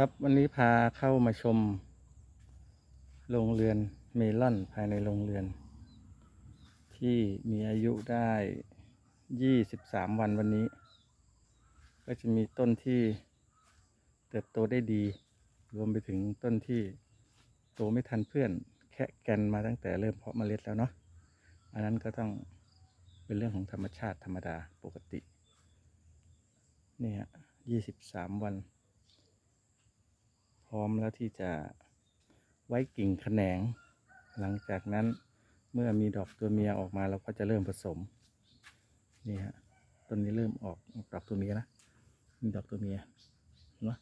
ครับวันนี้พาเข้ามาชมโรงเรือนเมลอนภายในโรงเรือน ที่มีอายุได้ยี่สิบามวันวันนี้ ก็จะมีต้นที่เติบโตได้ดี รวมไปถึงต้นที่โตไม่ทันเพื่อนแค่แกนมาตั้งแต่เริ่มเพาะเมล็ดแล้วเนาะอันนั้นก็ต้องเป็นเรื่องของธรรมชาติธรรมดาปกติ นี่ฮะยี่สิบามวัน พร้อมแล้วที่จะไว้กิ่งแขนง หลังจากนั้นเมื่อมีดอกตัวเมียออกมาเราก็จะเริ่มผสม นี่ฮะต้นนี้เริ่มออกดอกตัวเมียนะมีดอกตัวเมียเห็นไหม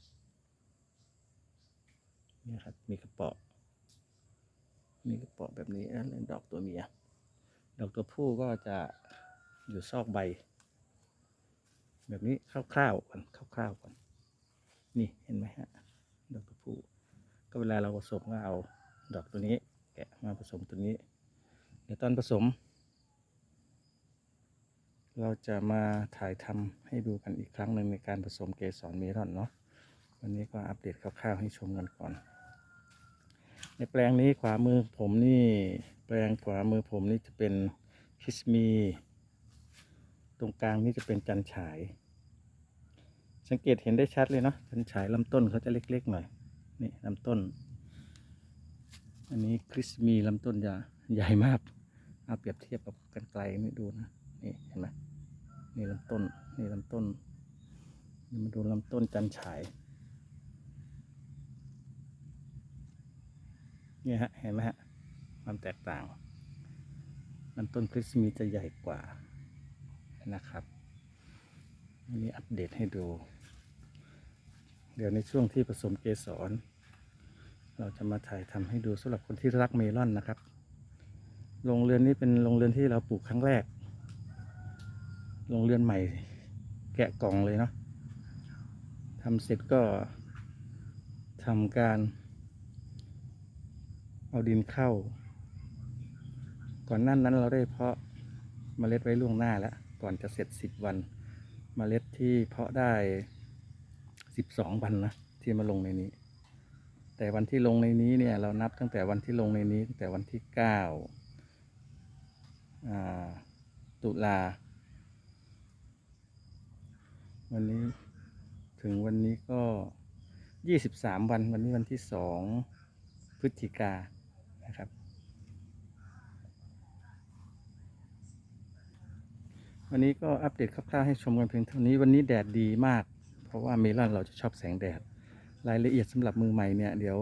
นี่ครับมีกระเปาะ มีกระเปาะแบบนี้แล้วดอกตัวเมีย ดอกตัวผู้ก็จะอยู่ซอกใบ แบบนี้คร่าวๆก่อนคร่าวๆก่อนนี่เห็นไหมฮะ ดอกตัวผู้ก็เวลาเราผสมก็เอาดอกตัวนี้ แกะมาผสมตัวนี้ เดี๋ยวตอนผสม เราจะมาถ่ายทำให้ดูกันอีกครั้งหนึ่งในการผสมเกสรเมลอนเนาะวันนี้ก็อัปเดตคร่าวๆให้ชมกันก่อน ในแปลงนี้ขวามือผมนี่แปลงขวามือผมนี่จะเป็นคิสมี ตรงกลางนี่จะเป็นจันฉาย สังเกตเห็นได้ชัดเลยเนาะจันฉายลำต้นเขาจะเล็กๆหน่อย นี่ลำต้น อันนี้คริสมีลำต้นจะใหญ่มาก เอาเปรียบเทียบกับกันไกลนี่ดูนะ นี่เห็นไหมนี่ลำต้น นี่ลำต้นมาดูลำต้นจันฉายนี่ฮะ เห็นไหมฮะ ความแตกต่างลำต้นคริสมีจะใหญ่กว่านะครับ อันนี้อัปเดตให้ดู เดี๋ยวในช่วงที่ผสมเกสร เราจะมาถ่ายทำให้ดูสำหรับคนที่รักเมลอนนะครับโรงเรือนนี้เป็นโรงเรือนที่เราปลูกครั้งแรกโรงเรือนใหม่ แกะกล่องเลยเนาะทำเสร็จก็ทำการ เอาดินเข้า ก่อนนั้นนั้นเราได้เพาะเมล็ดไว้ล่วงหน้าแล้ว ก่อนจะเสร็จสิบวัน เมล็ดที่เพาะได้ สิบสองวันนะที่มาลงในนี้ แต่วันที่ลงในนี้เนี่ยเรานับตั้งแต่วันที่ลงในนี้ตั้งแต่วันที่เก้าตุลา วันนี้ถึงวันนี้ก็ยี่สิบสามวันวันนี้วันที่สองพฤศจิกานะครับ วันนี้ก็อัปเดตคร่าวๆให้ชมกันเพียงเท่านี้วันนี้แดดดีมาก เพราะว่าเมลอนเราจะชอบแสงแดด รายละเอียดสำหรับมือใหม่เนี่ยเดี๋ยว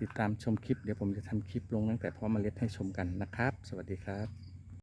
ติดตามชมคลิปเดี๋ยวผมจะทำคลิปลงตั้งแต่เพาะเมล็ดให้ชมกันนะครับ สวัสดีครับ